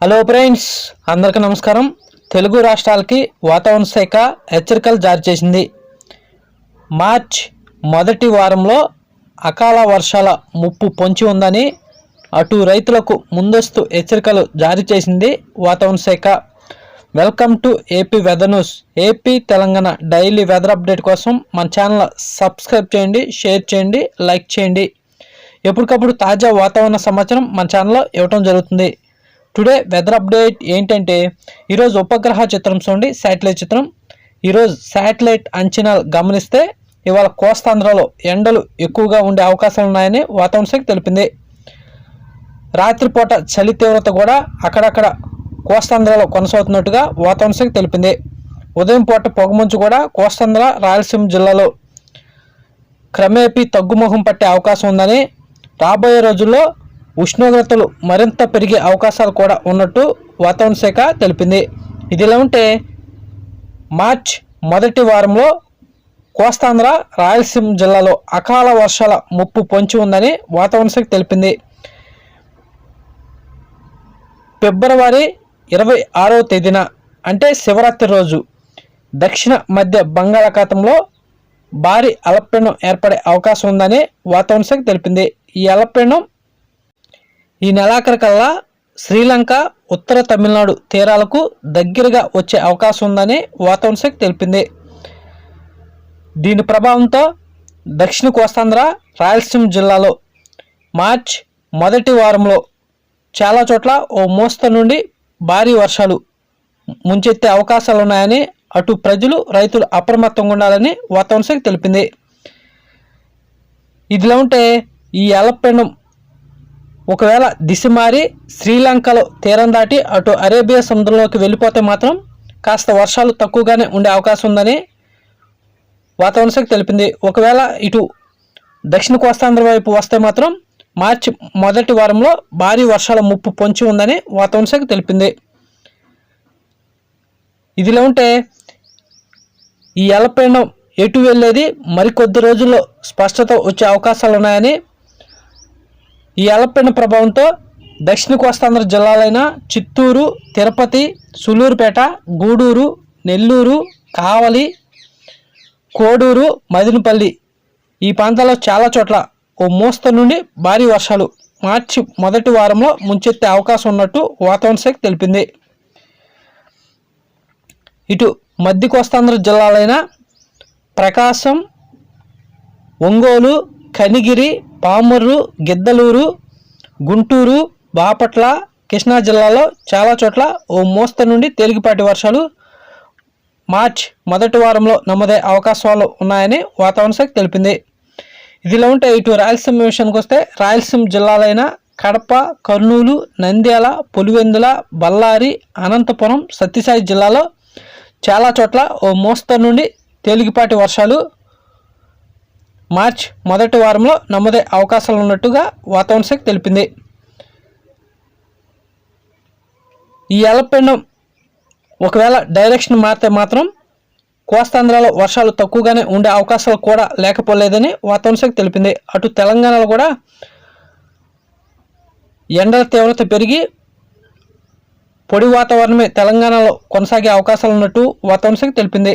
Hello friends అందరికీ నమస్కారం. తెలుగు రాష్ట్రాలకి వాతావరణ శాఖ హెచ్చరికలు జారీ చేసింది. మార్చ్ మొదటి వారంలో అకాల వర్షాల ముప్పు పొంచి ఉందని అటు రైతులకు ముందస్తు హెచ్చరికలు జారీ చేసింది వాతావరణ శాఖ. Welcome to AP weather news AP Telangana daily weather update కోసం మన ఛానల్ సబ్స్క్రైబ్ చేయండి షేర్ చేయండి లైక్ చేయండి. ఎప్పటికప్పుడు తాజా వాతావరణ సమాచారం మన ఛానల్లో ఇవ్వటం జరుగుతుంది. టుడే వెదర్ అప్డేట్ ఏంటంటే ఈరోజు ఉపగ్రహ చిత్రం చూడండి శాటిలైట్ చిత్రం. ఈరోజు శాటిలైట్ అంచనాలు గమనిస్తే ఇవాళ కోస్తాంధ్రలో ఎండలు ఎక్కువగా ఉండే అవకాశాలు ఉన్నాయని వాతావరణ శాఖ తెలిపింది. రాత్రిపూట చలి తీవ్రత కూడా అక్కడక్కడ కోస్తాంధ్రలో కొనసాగుతున్నట్టుగా వాతావరణ శాఖ తెలిపింది. ఉదయం పూట పొగమంచు కూడా కోస్తాంధ్ర రాయలసీమ జిల్లాలో క్రమేపీ తగ్గుముఖం పట్టే అవకాశం ఉందని రాబోయే రోజుల్లో ఉష్ణోగ్రతలు మరింత పెరిగే అవకాశాలు కూడా ఉన్నట్టు వాతావరణ శాఖ తెలిపింది. ఇదిలా ఉంటే మార్చ్ మొదటి వారంలో కోస్తాంధ్ర రాయలసీమ జిల్లాలో అకాల వర్షాల ముప్పు పొంచి ఉందని వాతావరణ శాఖ తెలిపింది. ఫిబ్రవరి ఇరవై ఆరవ తేదీన అంటే శివరాత్రి రోజు దక్షిణ మధ్య బంగాళాఖాతంలో భారీ అలపీడనం ఏర్పడే అవకాశం ఉందని వాతావరణ శాఖ తెలిపింది. ఈ అలపీడనం ఈ నెలాఖరికల్లా శ్రీలంక ఉత్తర తమిళనాడు తీరాలకు దగ్గరగా వచ్చే అవకాశం ఉందని వాతావరణ శాఖ తెలిపింది. దీని ప్రభావంతో దక్షిణ కోస్తాంధ్ర రాయలసీమ జిల్లాలో మార్చ్ మొదటి వారంలో చాలా చోట్ల ఓ మోస్తరు నుండి భారీ వర్షాలు ముంచెత్తే అవకాశాలు ఉన్నాయని అటు ప్రజలు రైతులు అప్రమత్తంగా ఉండాలని వాతావరణ శాఖ తెలిపింది. ఇదిలా ఉంటే ఈ ఎలపెండం ఒకవేళ దిశ మారి శ్రీలంకలో తీరం దాటి అటు అరేబియా సముద్రంలోకి వెళ్ళిపోతే మాత్రం కాస్త వర్షాలు తక్కువగానే ఉండే అవకాశం ఉందని వాతావరణ శాఖ తెలిపింది. ఒకవేళ ఇటు దక్షిణ కోస్తాంధ్ర వైపు వస్తే మాత్రం మార్చి మొదటి వారంలో భారీ వర్షాల ముప్పు పొంచి ఉందని వాతావరణ శాఖ తెలిపింది. ఇదిలా ఉంటే ఈ ఎలపెండం ఎటు వెళ్ళేది? మరికొద్ది రోజుల్లో స్పష్టత వచ్చే అవకాశాలు ఉన్నాయని ఈ అలపీండ ప్రభావంతో దక్షిణ కోస్తాంధ్ర జిల్లాలైన చిత్తూరు తిరుపతి సులూరుపేట గూడూరు నెల్లూరు కావలి కోడూరు మదినపల్లి ఈ ప్రాంతాల్లో చాలా చోట్ల ఓ మోస్తరు నుండి భారీ వర్షాలు మార్చి మొదటి వారంలో ముంచెత్తే అవకాశం ఉన్నట్టు వాతావరణ శాఖ తెలిపింది. ఇటు మధ్య కోస్తాంధ్ర జిల్లాలైన ప్రకాశం ఒంగోలు కనిగిరి పామర్రు గిద్దలూరు గుంటూరు బాపట్ల కృష్ణా జిల్లాలో చాలా చోట్ల ఓ మోస్తరు నుండి తేలికపాటి వర్షాలు మార్చ్ మొదటి వారంలో నమోదే అవకాశాలు ఉన్నాయని వాతావరణ శాఖ తెలిపింది. ఇదిలా ఉంటే ఇటు రాయలసీమ విషయానికి వస్తే రాయలసీమ జిల్లాలైన కడప కర్నూలు నంద్యాల పులివెందుల బళ్ళారి అనంతపురం సత్యసాయి జిల్లాలో చాలా చోట్ల ఓ మోస్తరు నుండి తేలికపాటి వర్షాలు మార్చ్ మొదటి వారంలో నమోదే అవకాశాలు ఉన్నట్టుగా వాతావరణ శాఖ తెలిపింది. ఈ అలపెండం ఒకవేళ డైరెక్షన్ మారితే మాత్రం కోస్తాంధ్రలో వర్షాలు తక్కువగానే ఉండే అవకాశాలు కూడా లేకపోలేదని వాతావరణ శాఖ తెలిపింది. అటు తెలంగాణలో కూడా ఎండల తీవ్రత పెరిగి పొడి వాతావరణమే తెలంగాణలో కొనసాగే అవకాశాలు ఉన్నట్టు వాతావరణ శాఖ తెలిపింది.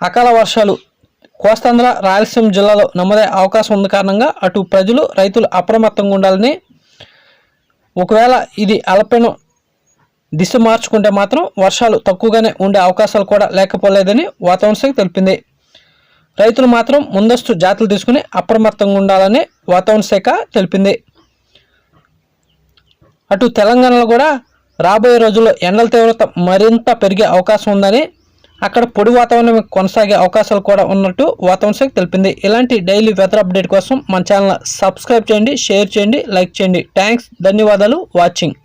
అకాల వర్షాలు. కోస్తాంధ్ర రాయలసీమ జిల్లాలో నమోదే అవకాశం ఉంది కారణంగా అటు ప్రజలు రైతులు అప్రమత్తంగా ఉండాలని ఒకవేళ ఇది అల్పపీడనం దిశ మార్చుకుంటే మాత్రం వర్షాలు తక్కువగానే ఉండే అవకాశాలు కూడా లేకపోలేదని వాతావరణ శాఖ తెలిపింది. రైతులు మాత్రం ముందస్తు జాతులు తీసుకుని అప్రమత్తంగా ఉండాలని వాతావరణ శాఖ తెలిపింది. అటు తెలంగాణలో కూడా రాబోయే రోజుల్లో ఎండల తీవ్రత మరింత పెరిగే అవకాశం ఉందని అక్కడ పొడి వాతావరణం కొనసాగే అవకాశాలు కూడా ఉన్నట్టు వాతావరణ శాఖ తెలిపింది. ఇలాంటి డైలీ వెదర్ అప్డేట్ కోసం మన ఛానల్ సబ్స్క్రైబ్ చేయండి షేర్ చేయండి లైక్ చేయండి. థ్యాంక్స్ ధన్యవాదాలు వాచింగ్.